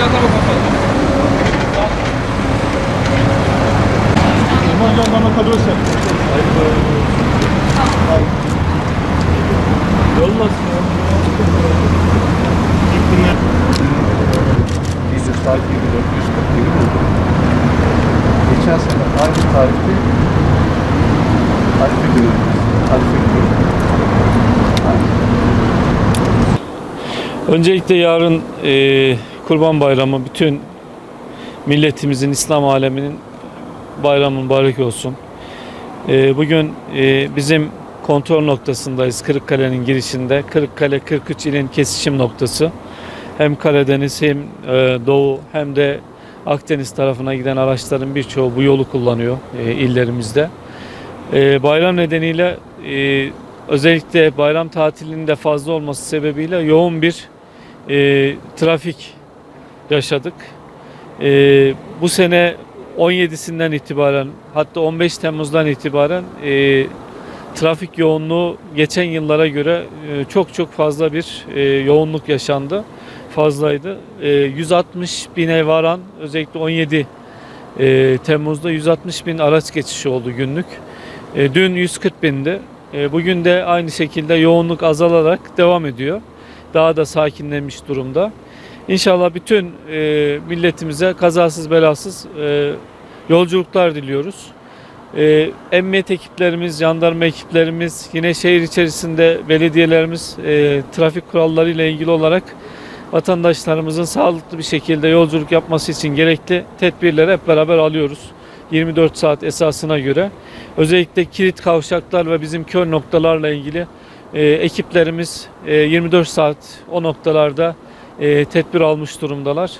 8. jandarma kapalı. Aman jandarma kalıyorsa. Yollasın ya. Biz de saat 24, 140 gibi bulduk. Geçen sene aynı tarihte tarife görüyoruz. Tarife görüyoruz. Öncelikle yarın e, Kurban Bayramı bütün milletimizin, İslam aleminin bayramı mübarek olsun. E, bugün e, bizim kontrol noktasındayız Kırıkkale'nin girişinde. Kırıkkale 43 ilin kesişim noktası. Hem Karadeniz hem e, Doğu hem de Akdeniz tarafına giden araçların birçoğu bu yolu kullanıyor e, illerimizde. E, bayram nedeniyle e, özellikle bayram tatilinin de fazla olması sebebiyle yoğun bir e, trafik yaşadık. E, bu sene 17'sinden itibaren hatta 15 Temmuz'dan itibaren e, trafik yoğunluğu geçen yıllara göre e, çok çok fazla bir e, yoğunluk yaşandı. Fazlaydı. E, 160 bine varan özellikle 17 e, Temmuz'da 160 bin araç geçişi oldu günlük. E, dün 140 bindi. E, bugün de aynı şekilde yoğunluk azalarak devam ediyor. Daha da sakinlemiş durumda. İnşallah bütün e, milletimize kazasız belasız e, yolculuklar diliyoruz. E, emniyet ekiplerimiz, jandarma ekiplerimiz, yine şehir içerisinde belediyelerimiz e, trafik kuralları ile ilgili olarak vatandaşlarımızın sağlıklı bir şekilde yolculuk yapması için gerekli tedbirleri hep beraber alıyoruz. 24 saat esasına göre. Özellikle kilit kavşaklar ve bizim kör noktalarla ilgili e, ekiplerimiz e, 24 saat o noktalarda e, tedbir almış durumdalar.